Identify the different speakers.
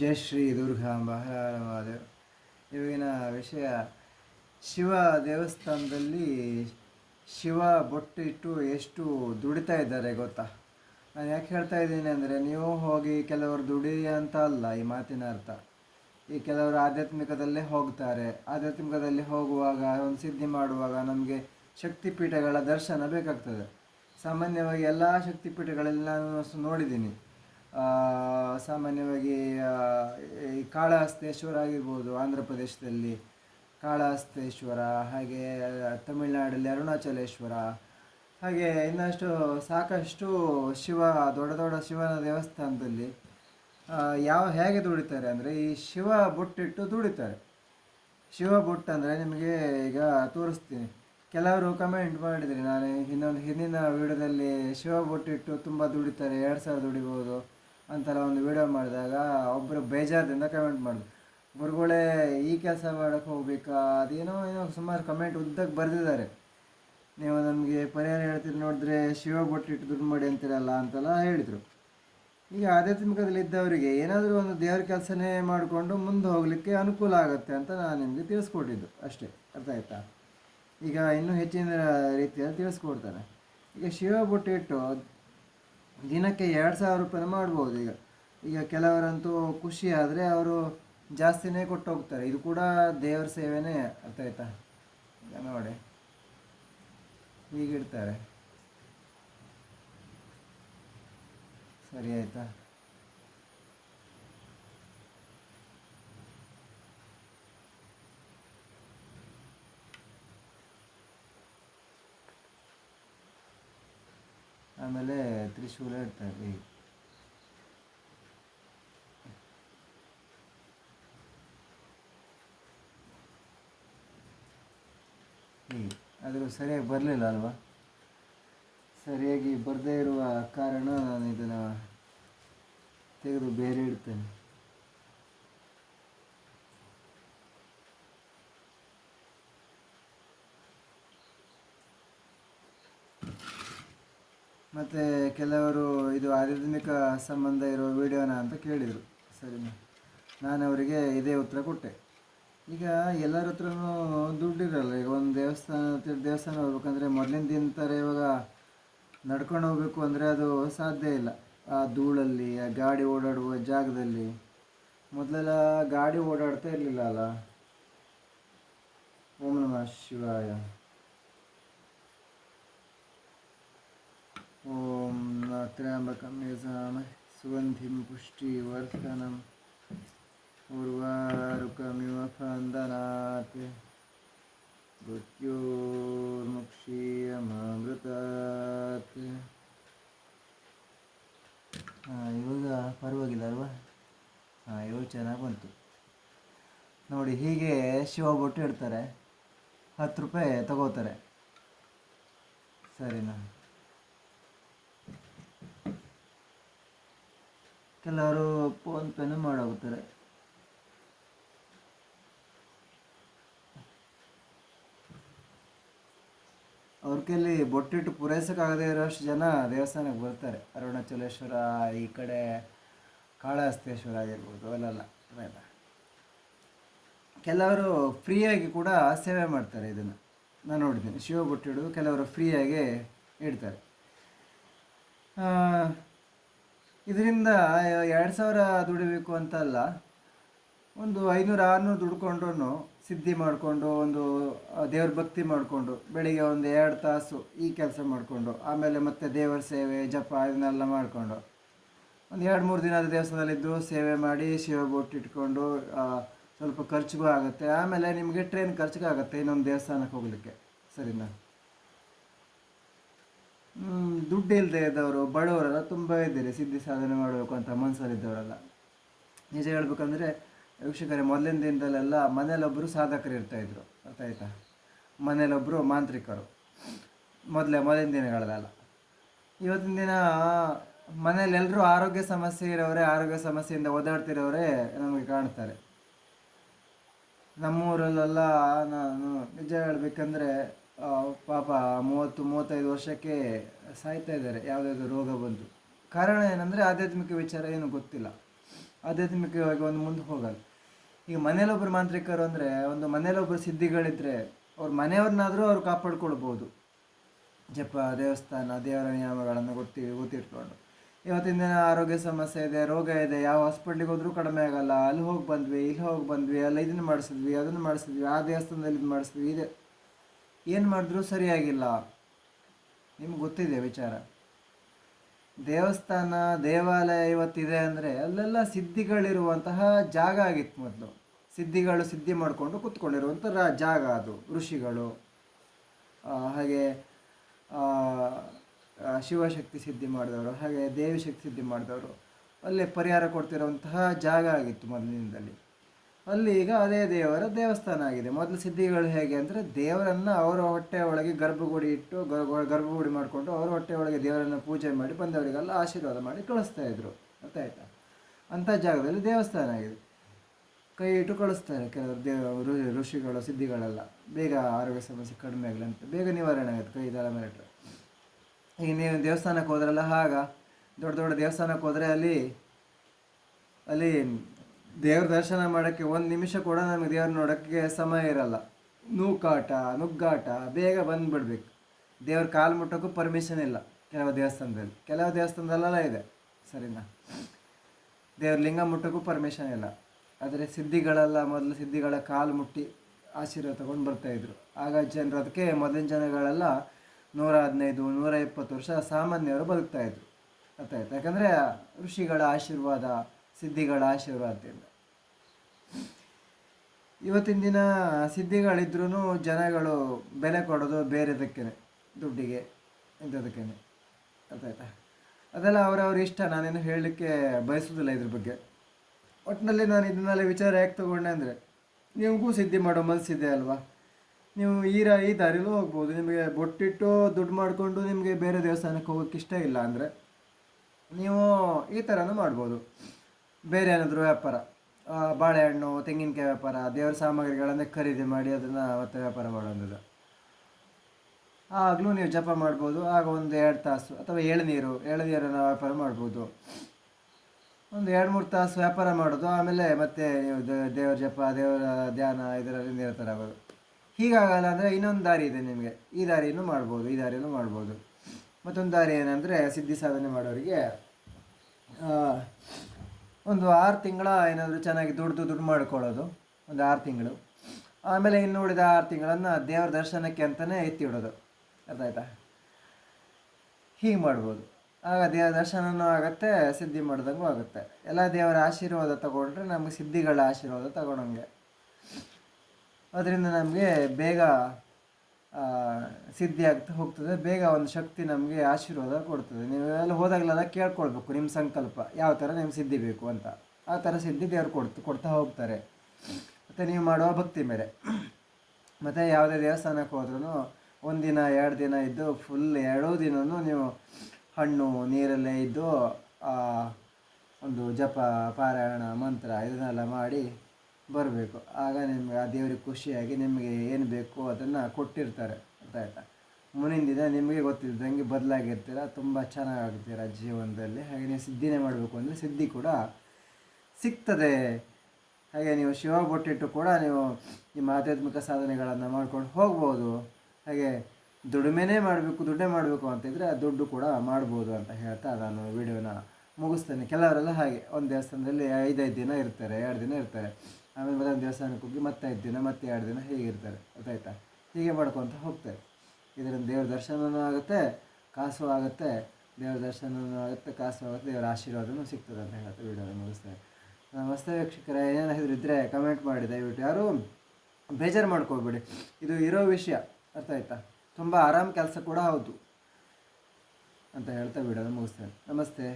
Speaker 1: ಜಯ ಶ್ರೀ ಮಹಾದೇವ್ ಇವಾಗಿನ ವಿಷಯ, ಶಿವ ದೇವಸ್ಥಾನದಲ್ಲಿ ಶಿವ ಬೊಟ್ಟಿಟ್ಟು ಎಷ್ಟು ದುಡಿತಾ ಇದ್ದಾರೆ ಗೊತ್ತಾ? ನಾನು ಯಾಕೆ ಹೇಳ್ತಾ ಇದ್ದೀನಿ ಅಂದರೆ, ನೀವು ಹೋಗಿ ಕೆಲವರು ದುಡಿ ಅಂತ ಅಲ್ಲ ಈ ಮಾತಿನ ಅರ್ಥ. ಈ ಕೆಲವರು ಆಧ್ಯಾತ್ಮಿಕದಲ್ಲೇ ಹೋಗ್ತಾರೆ. ಆಧ್ಯಾತ್ಮಿಕದಲ್ಲಿ ಹೋಗುವಾಗ, ಒಂದು ಸಿದ್ಧಿ ಮಾಡುವಾಗ ನಮಗೆ ಶಕ್ತಿಪೀಠಗಳ ದರ್ಶನ ಬೇಕಾಗ್ತದೆ. ಸಾಮಾನ್ಯವಾಗಿ ಎಲ್ಲ ಶಕ್ತಿಪೀಠಗಳಲ್ಲಿ ನಾನು ನೋಡಿದ್ದೀನಿ. ಸಾಮಾನ್ಯವಾಗಿ ಈ ಕಾಳಹಸ್ತೇಶ್ವರ ಆಗಿರ್ಬೋದು ಆಂಧ್ರ ಪ್ರದೇಶದಲ್ಲಿ. ಕಾಳಹಸ್ತೇಶ್ವರ, ಹಾಗೆ ತಮಿಳುನಾಡಲ್ಲಿ ಅರುಣಾಚಲೇಶ್ವರ. ಹಾಗೆ ಇನ್ನಷ್ಟು ಸಾಕಷ್ಟು ಶಿವ, ದೊಡ್ಡ ದೊಡ್ಡ ಶಿವನ ದೇವಸ್ಥಾನದಲ್ಲಿ ಯಾವ ಹೇಗೆ ದುಡಿತಾರೆ ಅಂದರೆ ಈ ಶಿವ ಬುಟ್ಟಿಟ್ಟು ದುಡಿತಾರೆ. ಶಿವ ಬುಟ್ಟು ಅಂದರೆ ನಿಮಗೆ ಈಗ ತೋರಿಸ್ತೀನಿ. ಕೆಲವರು ಕಮೆಂಟ್ ಮಾಡಿದರೆ ನಾನು ಇನ್ನೊಂದು ಹಿಂದಿನ ವಿಡಿಯೋದಲ್ಲಿ ಶಿವ ಬುಟ್ಟಿಟ್ಟು ತುಂಬ ದುಡಿತಾರೆ, ಎರಡು ಸಾವಿರ ದುಡಿಬೋದು. ಅಂತೆಲ್ಲ ಒಂದು ವಿಡಿಯೋ ಮಾಡಿದಾಗ ಒಬ್ಬರು ಬೇಜಾರದಿಂದ ಕಮೆಂಟ್ ಮಾಡಿದ್ರು ಗುರುಗಳೇ, ಈ ಕೆಲಸ ಮಾಡೋಕ್ಕೆ ಹೋಗ್ಬೇಕಾ? ಅದೇನೋ, ಏನೋ ಸುಮಾರು ಕಮೆಂಟ್ ಉದ್ದಕ್ಕೆ ಬರೆದಿದ್ದಾರೆ. ನೀವು ನಮಗೆ ಪರಿಹಾರ ಹೇಳ್ತೀರಿ ನೋಡಿದ್ರೆ ಶಿವ ಬೊಟ್ಟಿಟ್ಟು ದುಡ್ಡು ಮಾಡಿ ಅಂತೀರಲ್ಲ ಅಂತೆಲ್ಲ ಹೇಳಿದರು. ಈಗ ಆಧ್ಯಾತ್ಮಿಕದಲ್ಲಿ ಇದ್ದವರಿಗೆ ಏನಾದರೂ ಒಂದು ದೇವ್ರ ಕೆಲಸನೇ ಮಾಡಿಕೊಂಡು ಮುಂದೆ ಹೋಗಲಿಕ್ಕೆ ಅನುಕೂಲ ಆಗುತ್ತೆ ಅಂತ ನಾನು ನಿಮಗೆ ತಿಳಿಸ್ಕೊಟ್ಟಿದ್ದು ಅಷ್ಟೇ. ಅರ್ಥ ಆಯ್ತಾ? ಈಗ ಇನ್ನೂ ಹೆಚ್ಚಿನ ರೀತಿಯಲ್ಲಿ ತಿಳಿಸ್ಕೊಡ್ತಾರೆ ಈಗ ಶಿವ ಬೊಟ್ಟಿಟ್ಟು ದಿನಕ್ಕೆ ಎರಡು ಸಾವಿರ ರೂಪಾಯಿ ಮಾಡ್ಬೋದು ಈಗ. ಈಗ ಕೆಲವರಂತೂ ಖುಷಿ ಆದರೆ ಅವರು ಜಾಸ್ತಿನೇ ಕೊಟ್ಟು ಹೋಗ್ತಾರೆ ಇದು ಕೂಡ ದೇವ್ರ ಸೇವೆನೇ ಅರ್ಥ ಆಯ್ತಾ? ಈಗ ನೋಡಿ. ಹೀಗಿಡ್ತಾರೆ. ಸರಿ ಆಯ್ತಾ? ಆಮೇಲೆ ತ್ರಿಶೂಲ ಇಡ್ತಾರೆ ಆದರೂ ಸರಿಯಾಗಿ ಬರಲಿಲ್ಲ ಅಲ್ವಾ? ಸರಿಯಾಗಿ ಬರದೇ ಇರುವ ಕಾರಣ ನಾನು ಇದನ್ನು ತೆಗೆದು ಬೇರೆ ಇಡ್ತೇನೆ. ಮತ್ತು ಕೆಲವರು ಇದು ಆಧ್ಯಾತ್ಮಿಕ ಸಂಬಂಧ ಇರೋ ವಿಡಿಯೋನ ಅಂತ ಕೇಳಿದರು. ಸರಿನಾ ನಾನು ಅವರಿಗೆ ಇದೇ ಉತ್ತರ ಕೊಟ್ಟೆ. ಈಗ ಎಲ್ಲರ ಹತ್ರನೂ ದುಡ್ಡಿರಲ್ಲ ಈಗ ಒಂದು ದೇವಸ್ಥಾನ ದೇವಸ್ಥಾನ ಹೋಗ್ಬೇಕಂದ್ರೆ ಮೊದಲಿನ ದಿನ ಥರ ಇವಾಗ ನಡ್ಕೊಂಡು ಹೋಗ್ಬೇಕು ಅಂದರೆ ಅದು ಸಾಧ್ಯ ಇಲ್ಲ. ಆ ಧೂಳಲ್ಲಿ, ಆ ಗಾಡಿ ಓಡಾಡುವ ಜಾಗದಲ್ಲಿ. ಮೊದಲೆಲ್ಲ ಗಾಡಿ ಓಡಾಡ್ತಾ ಇರಲಿಲ್ಲ ಅಲ್ಲ? ಓಂ ನಮಃ ಶಿವಾಯ. ಓಂ ತ್ರ್ಯಂಬಕಂ ಯಜಾಮಹೇ ಸುಗಂಧಿಂ ಪುಷ್ಟಿವರ್ಧನಂ ಉರ್ವಾರುಕಮಿವ ಫಂದನಾತ್ ಮೃತ್ಯೋರ್ಮುಕ್ಷೀಯಮಾಮೃತಾತ್ ಇವಾಗ ಪರವಾಗಿಲ್ಲ ಅಲ್ವಾ? ಹಾಂ ಇವಾಗ ಚೆನ್ನಾಗಿ ಬಂತು. ನೋಡಿ, ಹೀಗೆ ಶಿವ ಬೊಟ್ಟು ಇಡ್ತಾರೆ. ಹತ್ತು ರೂಪಾಯಿ ತಗೋತಾರೆ. ಸರಿನಾ? ಕೆಲವರು ಫೋನ್ ಪೇನು ಮಾಡೋಗ್ತಾರೆ ಅವ್ರ ಕೈಲಿ ಬೊಟ್ಟಿಟ್ಟು ಪೂರೈಸೋಕ್ಕಾಗದೇ ಇರೋಷ್ಟು ಜನ ದೇವಸ್ಥಾನಕ್ಕೆ ಬರ್ತಾರೆ. ಅರುಣಾಚಲೇಶ್ವರ, ಈ ಕಡೆ ಕಾಳಹಸ್ತೇಶ್ವರ ಆಗಿರ್ಬೋದು, ಅಲ್ಲೆಲ್ಲ ಅವೆಲ್ಲ ಕೆಲವರು ಫ್ರೀಯಾಗಿ ಕೂಡ ಸೇವೆ ಮಾಡ್ತಾರೆ ಇದನ್ನು. ನಾನು ನೋಡಿದ್ದೀನಿ. ಶಿವ ಬೊಟ್ಟಿಡು ಕೆಲವರು ಫ್ರೀಯಾಗಿ ಇಡ್ತಾರೆ. ಇದರಿಂದ ಎರಡು ಸಾವಿರ ದುಡಿಬೇಕು ಅಂತ ಅಲ್ಲ, ಒಂದು ಐನೂರು, ಆರುನೂರು ದುಡ್ಕೊಂಡು ಸಿದ್ಧಿ ಮಾಡಿಕೊಂಡು, ಒಂದು ದೇವ್ರ ಭಕ್ತಿ ಮಾಡಿಕೊಂಡು, ಬೆಳಿಗ್ಗೆ ಒಂದು ಎರಡು ತಾಸು ಈ ಕೆಲಸ ಮಾಡಿಕೊಂಡು, ಆಮೇಲೆ ಮತ್ತೆ ದೇವರ ಸೇವೆ, ಜಪ ಇದನ್ನೆಲ್ಲ ಮಾಡಿಕೊಂಡು, ಒಂದು ಎರಡು, ಮೂರು ದಿನ ದೇವಸ್ಥಾನದಲ್ಲಿದ್ದು ಸೇವೆ ಮಾಡಿ, ಶಿವ ಇಟ್ಕೊಂಡು ಸ್ವಲ್ಪ ಖರ್ಚಿಗೂ ಆಗುತ್ತೆ. ಆಮೇಲೆ ನಿಮಗೆ ಟ್ರೈನ್ ಖರ್ಚಿಗೂ ಆಗುತ್ತೆ ಇನ್ನೊಂದು ದೇವಸ್ಥಾನಕ್ಕೆ ಹೋಗಲಿಕ್ಕೆ. ಸರಿನಾ? ದುಡ್ಡು ಇಲ್ಲದೆ ಇದ್ದವರು, ಬಡವರೆಲ್ಲ ತುಂಬ ಇದ್ದಾರೆ, ಸಿದ್ಧಿ ಸಾಧನೆ ಮಾಡಬೇಕು ಅಂತ ಮನಸ್ಸಲ್ಲಿದ್ದವರೆಲ್ಲ ನಿಜ ಹೇಳ್ಬೇಕಂದ್ರೆ, ವೀಕ್ಷಕರೇ, ಮೊದಲಿನ ದಿನದಲ್ಲೆಲ್ಲ ಮನೇಲೊಬ್ಬರು ಸಾಧಕರು ಇರ್ತಾಯಿದ್ರು ಅರ್ಥ ಆಯ್ತಾ ಮನೇಲೊಬ್ಬರು ಮಾಂತ್ರಿಕರು. ಮೊದಲೇ, ಮೊದಲಿನ ದಿನಗಳಲ್ಲ ಇವತ್ತಿನ ದಿನ ಮನೇಲಿ ಆರೋಗ್ಯ ಸಮಸ್ಯೆ ಇರೋರೇ, ಆರೋಗ್ಯ ಸಮಸ್ಯೆಯಿಂದ ಓದಾಡ್ತಿರೋರೇ ನಮಗೆ ಕಾಣ್ತಾರೆ. ನಮ್ಮೂರಲ್ಲೆಲ್ಲ ನಾನು ನಿಜ ಹೇಳ್ಬೇಕಂದ್ರೆ ಪಾಪ ಮೂವತ್ತು, ಮೂವತ್ತೈದು ವರ್ಷಕ್ಕೆ ಸಾಯ್ತಾ ಇದ್ದಾರೆ, ಯಾವುದಾದ್ರು ರೋಗ ಬಂದು. ಕಾರಣ ಏನಂದರೆ ಆಧ್ಯಾತ್ಮಿಕ ವಿಚಾರ ಏನು ಗೊತ್ತಿಲ್ಲ. ಆಧ್ಯಾತ್ಮಿಕವಾಗಿ ಒಂದು ಮುಂದೆ ಹೋಗಲ್ಲ. ಈಗ ಮನೇಲೊಬ್ಬರು ಮಾಂತ್ರಿಕರು ಅಂದರೆ ಒಂದು ಮನೇಲೊಬ್ಬರು ಸಿದ್ಧಿಗಳಿದ್ದರೆ ಅವ್ರ ಮನೆಯವ್ರನ್ನಾದರೂ ಅವ್ರು ಕಾಪಾಡ್ಕೊಳ್ಬೋದು. ಜಪ, ದೇವಸ್ಥಾನ, ದೇವರ ನಿಯಮಗಳನ್ನು ಗೊತ್ತಿ, ಗೊತ್ತಿಟ್ಕೊಂಡು. ಇವತ್ತಿನ ದಿನ ಆರೋಗ್ಯ ಸಮಸ್ಯೆ ಇದೆ, ರೋಗ ಇದೆ, ಯಾವ ಹಾಸ್ಪಿಟ್ಲಿಗೆ ಹೋದರೂ ಕಡಿಮೆ ಆಗಲ್ಲ. ಅಲ್ಲಿ ಹೋಗಿ ಬಂದ್ವಿ, ಇಲ್ಲಿ ಹೋಗಿ ಬಂದ್ವಿ, ಅಲ್ಲಿ ಇದನ್ನು ಮಾಡಿಸಿದ್ವಿ, ಅದನ್ನು ಮಾಡಿಸಿದ್ವಿ, ಆ ದೇವಸ್ಥಾನದಲ್ಲಿ ಇದು ಮಾಡಿಸಿದ್ವಿ, ಇದೆ. ಏನು ಮಾಡಿದ್ರೂ ಸರಿಯಾಗಿಲ್ಲ. ನಿಮ್ಗೆ ಗೊತ್ತಿದೆ ವಿಚಾರ. ದೇವಸ್ಥಾನ, ದೇವಾಲಯ ಇವತ್ತಿದೆ ಅಂದರೆ ಅಲ್ಲೆಲ್ಲ ಸಿದ್ಧಿಗಳಿರುವಂತಹ ಜಾಗ ಆಗಿತ್ತು ಮೊದಲು. ಸಿದ್ಧಿಗಳು ಸಿದ್ಧಿ ಮಾಡಿಕೊಂಡು ಕೂತ್ಕೊಂಡಿರುವಂಥ ಜಾಗ ಅದು, ಋಷಿಗಳು. ಹಾಗೆ ಶಿವಶಕ್ತಿ ಸಿದ್ಧಿ ಮಾಡಿದವರು, ಹಾಗೆ ದೇವಿ ಶಕ್ತಿ ಸಿದ್ಧಿ ಮಾಡಿದವರು. ಅಲ್ಲೇ ಪರಿಹಾರ ಕೊಡ್ತಿರುವಂತಹ ಜಾಗ ಆಗಿತ್ತು ಮೊದಲಿನಿಂದಲೇ. ಅಲ್ಲಿ ಈಗ ಅದೇ ದೇವರ ದೇವಸ್ಥಾನ ಆಗಿದೆ. ಮೊದಲು ಸಿದ್ಧಿಗಳು ಹೇಗೆ ಅಂದರೆ ದೇವರನ್ನು ಅವರ ಹೊಟ್ಟೆ ಒಳಗೆ ಗರ್ಭಗುಡಿ ಇಟ್ಟು ಗರ್ಭ- ಗರ್ಭಗುಡಿ ಮಾಡಿಕೊಂಡು ಅವರ ಹೊಟ್ಟೆ ಒಳಗೆ ದೇವರನ್ನು ಪೂಜೆ ಮಾಡಿ ಬಂದವರಿಗೆಲ್ಲ ಆಶೀರ್ವಾದ ಮಾಡಿ ಕಳಿಸ್ತಾ ಇದ್ರು. ಗೊತ್ತಾಯ್ತಾ ಅಂಥ ಜಾಗದಲ್ಲಿ ದೇವಸ್ಥಾನ ಆಗಿದೆ. ಕೈ ಇಟ್ಟು ಕಳಿಸ್ತಾರೆ ಕೆಲವರು ದೇವ ಋಷಿಗಳು, ಸಿದ್ಧಿಗಳೆಲ್ಲ. ಬೇಗ ಆರೋಗ್ಯ ಸಮಸ್ಯೆ ಕಡಿಮೆ ಆಗಲಿ ಅಂತ. ಬೇಗ ನಿವಾರಣೆ ಆಗುತ್ತೆ ಕೈ ದಾಳ ಮೇಲೆ ಈಗ ನೀವು ದೇವಸ್ಥಾನಕ್ಕೆ ಹೋದ್ರಲ್ಲ ಆಗ ದೊಡ್ಡ ದೊಡ್ಡ ದೇವಸ್ಥಾನಕ್ಕೆ ಹೋದರೆ ಅಲ್ಲಿ ಅಲ್ಲಿ ದೇವ್ರ ದರ್ಶನ ಮಾಡೋಕ್ಕೆ ಒಂದು ನಿಮಿಷ ಕೂಡ ನಮಗೆ ದೇವ್ರ ನೋಡೋಕ್ಕೆ ಸಮಯ ಇರಲ್ಲ. ನೂಕಾಟ, ನುಗ್ಗಾಟ, ಬೇಗ ಬಂದುಬಿಡ್ಬೇಕು. ದೇವ್ರ ಕಾಲು ಮುಟ್ಟೋಕ್ಕೂ ಪರ್ಮಿಷನ್ ಇಲ್ಲ ಕೆಲವು ದೇವಸ್ಥಾನದಲ್ಲಿ. ಕೆಲವು ದೇವಸ್ಥಾನದಲ್ಲೆಲ್ಲ ಇದೆ. ಸರಿನಾ? ದೇವ್ರ ಲಿಂಗ ಮುಟ್ಟೋಕ್ಕೂ ಪರ್ಮಿಷನ್ ಇಲ್ಲ. ಆದರೆ ಸಿದ್ಧಿಗಳೆಲ್ಲ ಮೊದಲು ಸಿದ್ಧಿಗಳ ಕಾಲು ಮುಟ್ಟಿ ಆಶೀರ್ವಾದ ತಗೊಂಡು ಬರ್ತಾಯಿದ್ರು ಆಗ ಜನರು ಅದಕ್ಕೆ ಮೊದಲಿನ ಜನಗಳೆಲ್ಲ ನೂರ ಹದಿನೈದು, ನೂರ ಇಪ್ಪತ್ತು ವರ್ಷ ಸಾಮಾನ್ಯರು ಬದುಕ್ತಾಯಿದ್ರು ಗೊತ್ತಾಯ್ತು ಯಾಕಂದರೆ ಋಷಿಗಳ ಆಶೀರ್ವಾದ, ಸಿದ್ಧಿಗಳ ಆಶೀರ್ವಾದದಿಂದ ಇವತ್ತಿನ ದಿನ ಸಿದ್ಧಿಗಳಿದ್ರೂ ಜನಗಳು ಬೆಲೆ ಕೊಡೋದು ಬೇರೆದಕ್ಕೇನೆ, ದುಡ್ಡಿಗೆ ಇಂಥದಕ್ಕೇನೆ ಗೊತ್ತಾಯ್ತಾ ಅದೆಲ್ಲ ಅವರವ್ರ ಇಷ್ಟ, ನಾನೇನು ಹೇಳಲಿಕ್ಕೆ ಬಯಸೋದಿಲ್ಲ ಇದ್ರ ಬಗ್ಗೆ. ಒಟ್ಟಿನಲ್ಲಿ ನಾನು ಇದನ್ನೆಲ್ಲ ವಿಚಾರ ಯಾಕೆ ತೊಗೊಂಡೆ ಅಂದರೆ, ನಿಮಗೂ ಸಿದ್ಧಿ ಮಾಡೋ ಮನಸ್ಸಿದೆ ಅಲ್ವಾ? ನೀವು ಈ ರ, ಈ ದಾರಿಲೂ ಹೋಗ್ಬೋದು. ನಿಮಗೆ ಬೊಟ್ಟಿಟ್ಟು ದುಡ್ಡು ಮಾಡಿಕೊಂಡು ನಿಮಗೆ ಬೇರೆ ದೇವಸ್ಥಾನಕ್ಕೆ ಹೋಗೋಕ್ಕೆ ಇಷ್ಟ ಇಲ್ಲ ಅಂದರೆ, ನೀವು ಈ ಥರನೂ ಮಾಡ್ಬೋದು. ಬೇರೆ ಏನಾದರೂ ವ್ಯಾಪಾರ. ಬಾಳೆಹಣ್ಣು, ತೆಂಗಿನಕಾಯಿ ವ್ಯಾಪಾರ, ದೇವರ ಸಾಮಗ್ರಿಗಳನ್ನೇ ಖರೀದಿ ಮಾಡಿ ಅದನ್ನು ಅವತ್ತು ವ್ಯಾಪಾರ ಮಾಡೋದು ಆಗಲೂ ನೀವು ಜಪ ಮಾಡ್ಬೋದು, ಆಗ ಒಂದು ಎರಡು ತಾಸು ಅಥವಾ ಎಳನೀರು ಎಳನೀರನ್ನು ವ್ಯಾಪಾರ ಮಾಡ್ಬೋದು. ಒಂದು ಎರಡು ಮೂರು ತಾಸು ವ್ಯಾಪಾರ ಮಾಡೋದು, ಆಮೇಲೆ ಮತ್ತೆ ನೀವು ದೇವರ ಜಪ, ದೇವರ ಧ್ಯಾನ ಇದರಲ್ಲಿ ನಿರತರಾಗೋದು. ಹೀಗಾಗಲ್ಲ ಅಂದರೆ ಇನ್ನೊಂದು ದಾರಿ ಇದೆ ನಿಮಗೆ. ಈ ದಾರಿಯನ್ನು ಮಾಡ್ಬೋದು, ಈ ದಾರಿಯನ್ನು ಮಾಡ್ಬೋದು. ಮತ್ತೊಂದು ದಾರಿ ಏನಂದರೆ ಸಿದ್ಧಿ ಸಾಧನೆ ಮಾಡೋರಿಗೆ ಒಂದು ಆರು ತಿಂಗಳ ಏನಾದರೂ ಚೆನ್ನಾಗಿ ದುಡ್ದು ದುಡ್ಡು ಮಾಡ್ಕೊಳ್ಳೋದು, ಒಂದು ಆರು ತಿಂಗಳು. ಆಮೇಲೆ ಇನ್ನು ಉಳಿದ ಆರು ತಿಂಗಳನ್ನು ದೇವರ ದರ್ಶನಕ್ಕೆ ಅಂತಲೇ ಎತ್ತಿಡೋದು ಅರ್ಥ ಆಯ್ತಾ? ಹೀಗೆ ಮಾಡ್ಬೋದು. ಆಗ ದೇವರ ದರ್ಶನವೂ ಆಗುತ್ತೆ, ಸಿದ್ಧಿ ಮಾಡ್ದಂಗೂ ಆಗುತ್ತೆ. ಎಲ್ಲ ದೇವರ ಆಶೀರ್ವಾದ ತಗೊಂಡ್ರೆ ನಮಗೆ ಸಿದ್ಧಿಗಳ ಆಶೀರ್ವಾದ ತಗೊಳಂಗೆ ಅದರಿಂದ ನಮಗೆ ಬೇಗ ಆ, ಸಿದ್ಧಿ ಆಗ್ತಾ ಹೋಗ್ತದೆ. ಬೇಗ ಒಂದು ಶಕ್ತಿ ನಮಗೆ ಆಶೀರ್ವಾದ ಕೊಡ್ತದೆ. ನೀವು ಹೋದಾಗಲೆಲ್ಲ ಕೇಳ್ಕೊಳ್ಬೇಕು. ನಿಮ್ಮ ಸಂಕಲ್ಪ ಯಾವ ಥರ ನಿಮ್ಗೆ ಸಿದ್ಧಿ ಬೇಕು ಅಂತ. ಆ ಥರ ಸಿದ್ಧಿ ದೇವ್ರು ಕೊಡ್ತು ಕೊಡ್ತಾ ಹೋಗ್ತಾರೆ. ಮತ್ತು ನೀವು ಮಾಡುವ ಭಕ್ತಿ ಮೇಲೆ. ಮತ್ತು ಯಾವುದೇ ದೇವಸ್ಥಾನಕ್ಕೆ ಹೋದ್ರೂ ಒಂದಿನ ಎರಡು ದಿನ ಇದ್ದು ಫುಲ್ ಎರಡೂ ದಿನವೂ ನೀವು ಹಣ್ಣು ನೀರಲ್ಲೇ ಇದ್ದು ಒಂದು ಜಪ ಪಾರಾಯಣ ಮಂತ್ರ ಇದನ್ನೆಲ್ಲ ಮಾಡಿ ಬರಬೇಕು. ಆಗ ನಿಮಗೆ ಆ ದೇವರಿಗೆ ಖುಷಿಯಾಗಿ ನಿಮಗೆ ಏನು ಬೇಕು ಅದನ್ನು ಕೊಟ್ಟಿರ್ತಾರೆ. ಗೊತ್ತಾಯ್ತಾ ಮುಂದಿನ ದಿನ ನಿಮಗೆ ಗೊತ್ತಿದ್ದಂಗೆ ಬದಲಾಗಿರ್ತೀರ, ತುಂಬ ಚೆನ್ನಾಗಾಗ್ತೀರ ಜೀವನದಲ್ಲಿ. ಹಾಗೆ ನೀವು ಸಿದ್ಧಿನೇ ಮಾಡಬೇಕು ಅಂದರೆ ಸಿದ್ಧಿ ಕೂಡ ಸಿಗ್ತದೆ. ಹಾಗೆ ನೀವು ಶಿವ ಬೊಟ್ಟಿಟ್ಟು ಕೂಡ ನೀವು ನಿಮ್ಮ ಆಧ್ಯಾತ್ಮಿಕ ಸಾಧನೆಗಳನ್ನು ಮಾಡ್ಕೊಂಡು ಹೋಗ್ಬೋದು. ಹಾಗೆ ದುಡಿಮೆನೇ ಮಾಡಬೇಕು, ದುಡ್ಡೇ ಮಾಡಬೇಕು ಅಂತಿದ್ರೆ ಆ ದುಡ್ಡು ಕೂಡ ಮಾಡ್ಬೋದು ಅಂತ ಹೇಳ್ತಾ ನಾನು ವಿಡಿಯೋನ ಮುಗಿಸ್ತೇನೆ. ಕೆಲವರೆಲ್ಲ ಹಾಗೆ ಒಂದು ದೇವಸ್ಥಾನದಲ್ಲಿ ಐದೈದು ದಿನ ಇರ್ತಾರೆ, ಎರಡು ದಿನ ಇರ್ತಾರೆ. ಆಮೇಲೆ ಮತ್ತೊಂದು ದೇವಸ್ಥಾನಕ್ಕೆ ಹೋಗಿ ಮತ್ತೆ ಐದು ದಿನ, ಮತ್ತೆ ಎರಡು ದಿನ ಹೀಗೆ ಇರ್ತಾರೆ ಗೊತ್ತಾಯ್ತಾ? ಹೀಗೆ ಮಾಡ್ಕೊತ ಹೋಗ್ತಾರೆ. ಇದರಿಂದ ದೇವ್ರ ದರ್ಶನವೂ ಆಗುತ್ತೆ, ಕಾಸು ಆಗುತ್ತೆ. ದೇವ್ರ ದರ್ಶನವೂ ಆಗುತ್ತೆ, ಕಾಸು ಆಗುತ್ತೆ. ದೇವರ ಆಶೀರ್ವಾದನೂ ಸಿಗ್ತದೆ ಅಂತ ಹೇಳ್ತಾ ವಿಡಿಯೋನ ಮುಗಿಸ್ತಾರೆ ನಮಸ್ತೆ ವೀಕ್ಷಕರ. ಏನಾದರೂ ಇದ್ದರೆ ಕಮೆಂಟ್ ಮಾಡಿ, ದಯವಿಟ್ಟು. ಯಾರು ಬೇಜಾರು ಮಾಡ್ಕೋಬೇಡಿ. ಇದು ಇರೋ ವಿಷಯ. ಅರ್ಥ ಆಯ್ತಾ? ತುಂಬ ಆರಾಮ್ ಕೆಲಸ ಕೂಡ ಹೌದು ಅಂತ ಹೇಳ್ತಾ ವಿಡಿಯೋನ ಮುಗಿಸ್ತೇನೆ. ನಮಸ್ತೆ.